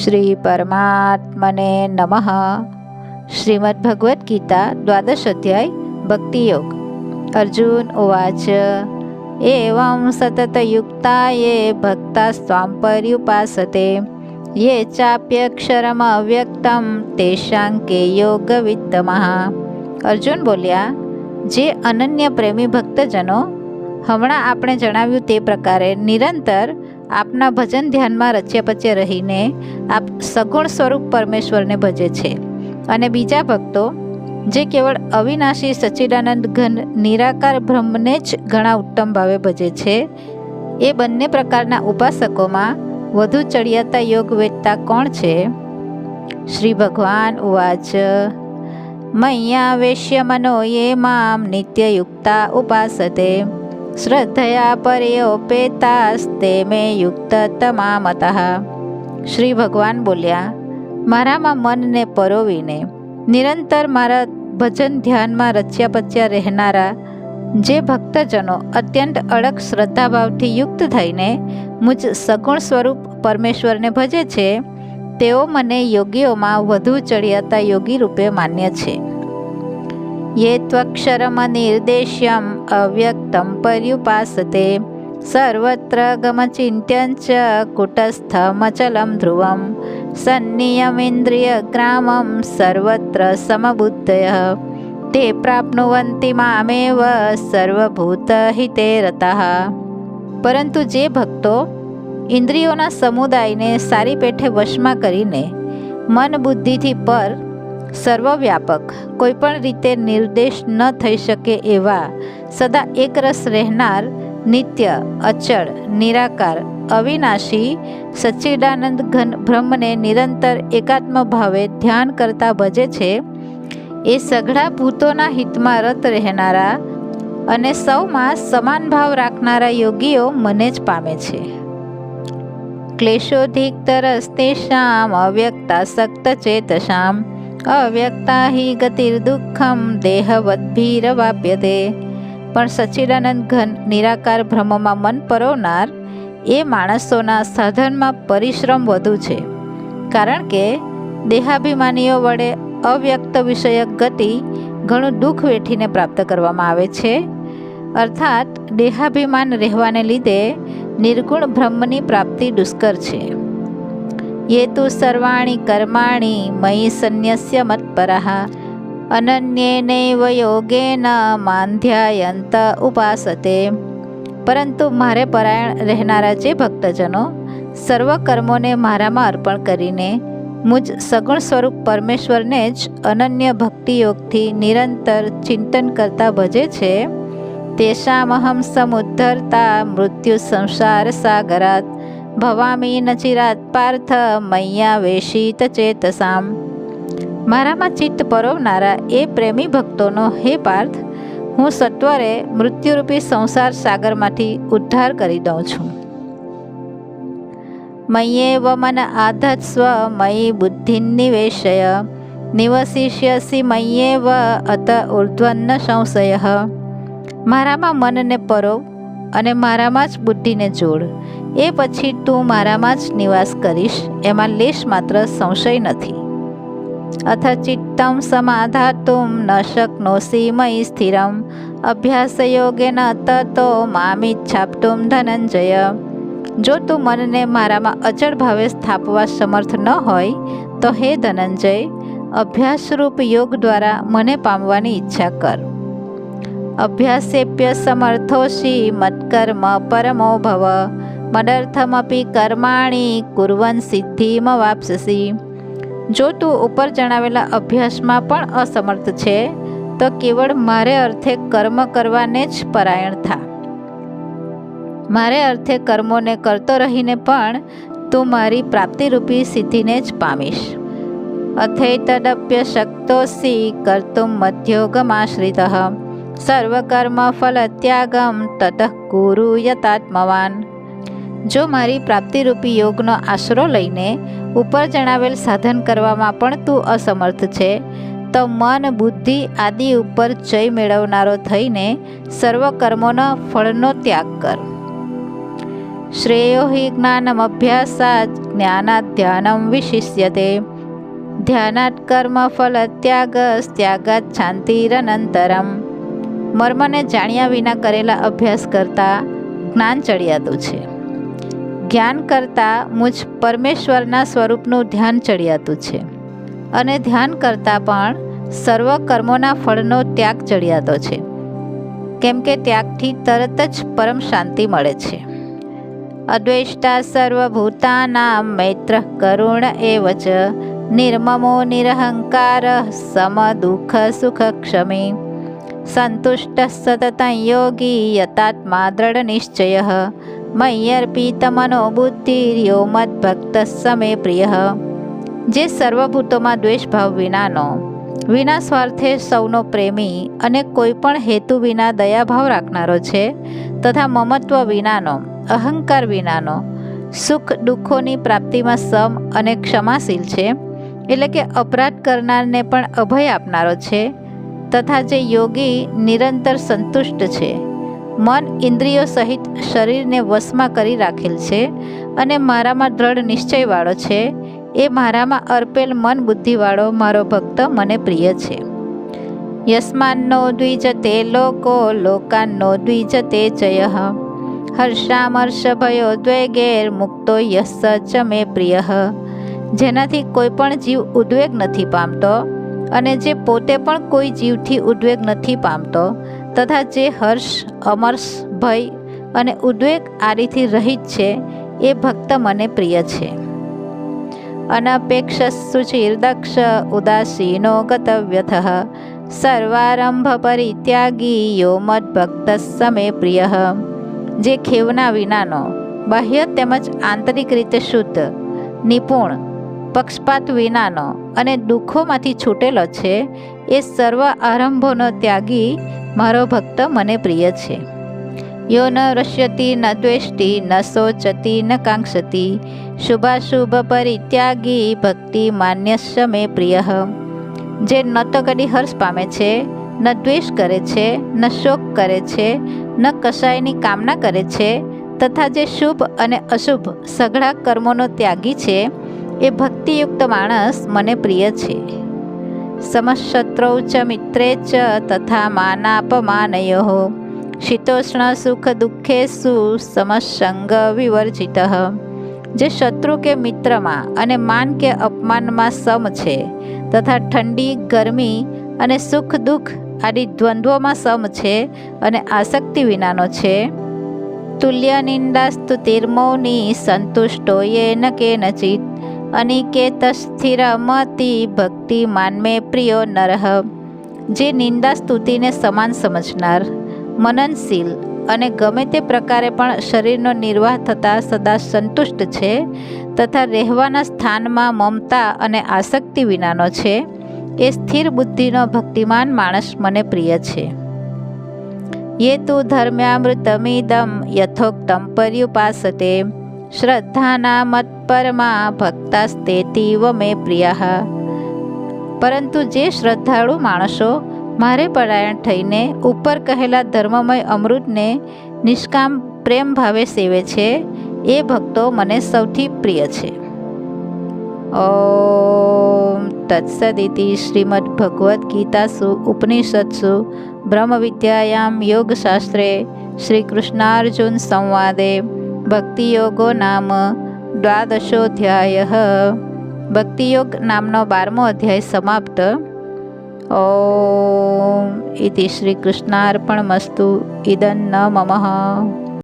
શ્રી પરમાત્મને નમઃ શ્રીમદ ભગવદ્ ગીતા દ્વાદશ અધ્યાય ભક્તિયોગ અર્જુન ઉવાચ એવં સતતયુક્તા યે ભક્તા સ્વામ પર્યુપાસતે યે ચાપ્યક્ષરમ અવ્યક્તમ તેષાં કે યોગ વિત્તમઃ અર્જુન બોલ્યા જે અનન્ય પ્રેમી ભક્તજનો, હમણાં આપણે જણાવ્યું તે પ્રકારે નિરંતર આપના ભજન ધ્યાનમાં રચ્યા રહીને આપ સગુણ સ્વરૂપ પરમેશ્વરને ભજે છે. અને બીજા ભક્તો, જે કેવળ અવિનાશી સચ્ચિદાનંદ ઘન નિરાકાર બ્રહ્મને જ ઘણા ઉત્તમ ભાવે ભજે છે, એ બંને પ્રકારના ઉપાસકોમાં વધુ ચડિયાતા યોગ વેદતા કોણ છે? શ્રી ભગવાન ઉવાચ યે મામ નિત્યયુક્તા ઉપાસતે શ્રદ્ધયા પર્યોપેતાસ્તે મે યુક્ત તમામતઃ શ્રી ભગવાન બોલ્યા મારામાં મનને પરોવીને નિરંતર મારા ભજન ધ્યાનમાં રચ્યા પચ્યા રહેનારા જે ભક્તજનો અત્યંત અડગ શ્રદ્ધાભાવથી યુક્ત થઈને મુજ સગુણ સ્વરૂપ પરમેશ્વરને ભજે છે તેઓ મને યોગીઓમાં વધુ ચડિયાતા યોગી રૂપે માન્ય છે. યે ત્વક્ષરમનિર્દેશ્યમ અવ્યક્તમ પર્યુપાસતે સર્વત્ર ગમચિંત્યં ચ કુટસ્થમચલમ ધ્રુવમ સંનિયમેન્દ્રિયગ્રામમ સર્વત્ર સમબુદ્ધય તે પ્રાપ્નુવંતિ મામેવ સર્વભૂતહિતે રતા. પરંતુ જે ભક્તો ઇન્દ્રિયોના સમુદાયને સારી પેઠે વશમાં કરીને મન બુદ્ધિથી પર સર્વવ્યાપક, કોઈપણ રીતે નિર્દેશ ન થઈ શકે એવા સદા એકરસ રહેનાર, નિત્ય, અચળ, નિરાકાર, અવિનાશી સચ્ચિદાનંદ ઘન બ્રહ્મને નિરંતર એકાત્મ ભાવે ધ્યાન કરતા ભજે છે, એ સઘળા ભૂતોના હિતમાં રત રહેનારા અને સૌમાં સમાન ભાવ રાખનારા યોગીઓ મને જ પામે છે. ક્લેશોધિકતરસ્તેષામ અવ્યક્તાસક્ત ચેતશામ અવ્યક્તા હિ ગતિર્દુઃખમ દેહવદ્ભીરવાપ્યતે પણ સચ્ચિદાનંદ ઘન નિરાકાર ભ્રમમાં મન પરોવનાર એ માણસોના સાધનમાં પરિશ્રમ વધુ છે કારણ કે દેહાભિમાનીઓ વડે અવ્યક્ત વિષયક ગતિ ઘણું દુઃખ વેઠીને પ્રાપ્ત કરવામાં આવે છે અર્થાત દેહાભિમાન રહેવાને લીધે નિર્ગુણ બ્રહ્મની પ્રાપ્તિ દુષ્કર છે. યે તુ સર્વાણી કર્માણી મયી સંન્યસ્ય મત્પરઃ અનન્યેનૈવ યોગેન માંધ્યાયંત ઉપાસતે. પરંતુ મારે પરાયણ રહેનારા જે ભક્તજનો સર્વ કર્મોને મારામાં અર્પણ કરીને મુજ સગુણ સ્વરૂપ પરમેશ્વરને જ અનન્ય ભક્તિયોગથી નિરંતર ચિંતન કરતા ભજે છે. તેષામહં સમુદ્ધરતા મૃત્યુ સંસાર સાગરાત ભવામી નચિરાત પાર્થ મૈયા વેશિત ચેતસામ મારામાં ચિત્ત પરોવનારા એ પ્રેમી ભક્તોનો હે પાર્થ હું સત્વરે મૃત્યુરૂપી સંસાર સાગરમાંથી ઉદ્ધાર કરી દઉં છું મય્યેવ મન આધત્સ્વ મયી બુદ્ધિનિવેશય નિવસિષ્યસી વ અત ઉર્ધ્વન્ન સંશય મારામાં મનને પરોવ અને મારામાં જ બુદ્ધિને જોડ. એ પછી તું મારામાં જ નિવાસ કરીશ, એમાં લેશ માત્ર સંશય નથી. અથ ચિત્તમ સમાધાતુમ ન શક્નોસી મયી સ્થિરમ. અભ્યાસયોગેન તતો મામિચ્છાપ્તુમ ધનંજય. જો તું મનને મારામાં અચળ ભાવે સ્થાપવા સમર્થ ન હોય, તો હે ધનંજય, અભ્યાસરૂપ યોગ દ્વારા મને પામવાની ઈચ્છા કર. અભ્યાસેપ્ય સમર્થોશી મત્કર્મ પરમો ભવ. મદર્થમપી કર્માણી કુર્વન સિદ્ધિમવાપ્સસી જો તું ઉપર જણાવેલા અભ્યાસમાં પણ અસમર્થ છે, તો કેવળ મારે અર્થે કર્મ કરવાને જ પરાયણ થા. મારે અર્થે કર્મોને કરતો રહીને પણ તું મારી પ્રાપ્તિરૂપી સિદ્ધિને જ પામીશ. અથૈતદપ્ય શક્તોસી કર્તુમ મધ્યોગમાશ્રિત. સર્વકર્મ ફલત્યાગમ તતઃ કુરુ યતાત્મવાન. જો મારી પ્રાપ્તિરૂપી યોગનો આશરો લઈને ઉપર જણાવેલ સાધન કરવામાં પણ તું અસમર્થ છે, તો મન, બુદ્ધિ આદિ ઉપર જય મેળવનારો થઈને સર્વ કર્મોના ફળનો ત્યાગ કર. શ્રેયો હિ જ્ઞાનમભ્યાસાત જ્ઞાનાત ધ્યાનમ વિશિષ્યતે. ધ્યાનાત કર્મ ફલ ત્યાગ ત્યાગાત શાંતિરનંતરમ. મર્મને જાણ્યા વિના કરેલા અભ્યાસ કરતાં જ્ઞાન ચડિયાતું છે. જ્ઞાન કરતાં મુજ પરમેશ્વરના સ્વરૂપનું ધ્યાન ચડિયાતું છે. અને ધ્યાન કરતાં પણ સર્વ કર્મોના ફળનો ત્યાગ ચડિયાતો છે. કેમ કે ત્યાગથી તરત જ પરમ શાંતિ મળે છે. અદ્વેષ્ટા સર્વભૂતાના મૈત્ર કરુણ એવ નિર્મમો નિરહંકાર સમ દુઃખ સુખ ક્ષમી સંતુષ્ટ સતત યોગી યતાત્મા દ્રઢ નિશ્ચય મય્યર્પિતમનો બુદ્ધિર્યો મદ્ભક્ત સમે પ્રિય જે સર્વભૂતોમાં દ્વેષભાવ વિનાનો વિના સ્વાર્થે સૌનો પ્રેમી અને કોઈ પણ હેતુ વિના દયાભાવ રાખનારો છે, તથા મમત્વ વિનાનો, અહંકાર વિનાનો, સુખ દુઃખોની પ્રાપ્તિમાં સમ અને ક્ષમાશીલ છે, એટલે કે અપરાધ કરનારને પણ અભય આપનારો છે તથા જે યોગી નિરંતર સંતુષ્ટ છે. મન ઇન્દ્રિયો સહિત શરીરને વશમાં કરી રાખેલ છે અને મારામાં દ્રઢ નિશ્ચયવાળો છે. એ મારામાં અર્પેલ મન બુદ્ધિવાળો મારો ભક્ત મને પ્રિય છે. યસ્માનનો દ્વિજતે લોકો, લોકાનનો દ્વિજતે જય. હર્ષામર્ષ ભયો દ્વેગેર મુક્તો યસ ચ મે પ્રિય. જેનાથી કોઈ પણ જીવ ઉદ્વેગ નથી પામતો. અને જે પોતે પણ કોઈ જીવથી ઉદ્વેગ નથી પામતો, તથા જે હર્ષ, અમર્ષ, ભય અને ઉદ્વેગ આદિથી રહિત છે, એ ભક્ત મને પ્રિય છે. અનપેક્ષ દક્ષ ઉદાસીનો ગતવ્યથ, સર્વારંભ પરિત્યાગી યો મદભક્ત સમે પ્રિય. જે ખેવના વિનાનો, બાહ્ય તેમજ આંતરિક રીતે શુદ્ધ, નિપુણ પક્ષપાત વિનાનો અને દુઃખોમાંથી છૂટેલો છે, એ સર્વ આરંભોનો ત્યાગી મારો ભક્ત મને પ્રિય છે. યો ન રશ્યતી, ન દ્વેષ્ટિ, ન શોચતી, ન કાંક્ષતી, શુભાશુભ પરિત્યાગી ભક્તિ માન્ય મે પ્રિય. જે ન તો કદી હર્ષ પામે છે, ન દ્વેષ કરે છે, ન શોક કરે છે, ન કશાયની કામના કરે છે, તથા જે શુભ અને અશુભ સઘળા કર્મોનો ત્યાગી છે એ ભક્તિયુક્ત માણસ મને પ્રિય છે. સમશત્રૌ ચ મિત્રે ચ તથા માનાપમાનયો. શીતોષ્ણ સુખ દુઃખેસુ સમસંગ વિવર્જિત. જે શત્રુ કે મિત્રમાં અને માન કે અપમાનમાં સમ છે તથા ઠંડી, ગરમી અને સુખ દુઃખ આદિ દ્વંદ્વોમાં સમ છે અને આસક્તિ વિનાનો છે. તુલ્ય નિંદા તિર્મૌની સંતુષ્ટો યેન કેનચિત. અનિકેત સ્થિરમતી ભક્તિ માનમે પ્રિયો નરહ, જે નિંદા સ્તુતિને સમાન સમજનાર, મનનશીલ અને ગમે તે પ્રકારે પણ શરીરનો નિર્વાહ થતાં સદા સંતુષ્ટ છે તથા રહેવાના સ્થાનમાં મમતા અને આસક્તિ વિનાનો છે, એ સ્થિર બુદ્ધિનો ભક્તિમાન માણસ મને પ્રિય છે. યે તું ધર્મ્યામૃતમિદમ યથોક્તમ પર્યુપાસતે શ્રદ્ધાના મત્પરમા ભક્તાસ્તેતીવ મે પ્રિયા। પરંતુ જે શ્રદ્ધાળુ માણસો મારે પરાયણ થઈને ઉપર કહેલા ધર્મમય અમૃતને નિષ્કામ પ્રેમ ભાવે સેવે છે, એ ભક્તો મને સૌથી પ્રિય છે। ઓમ તત્સદિતિ શ્રીમદ ભગવદ્ ગીતાસુ ઉપનિષત્સુ બ્રહ્મ વિદ્યાયામ યોગશાસ્ત્રે શ્રી કૃષ્ણાર્જુન સંવાદે ભક્તિયોગો નામ દ્વાદશોધ્યાય. ભક્તિયોગ નામનો બારમો અધ્યાય સમાપ્ત. ઓમ. ઇતિ શ્રી ઇદન ઇદન્ન મમઃ.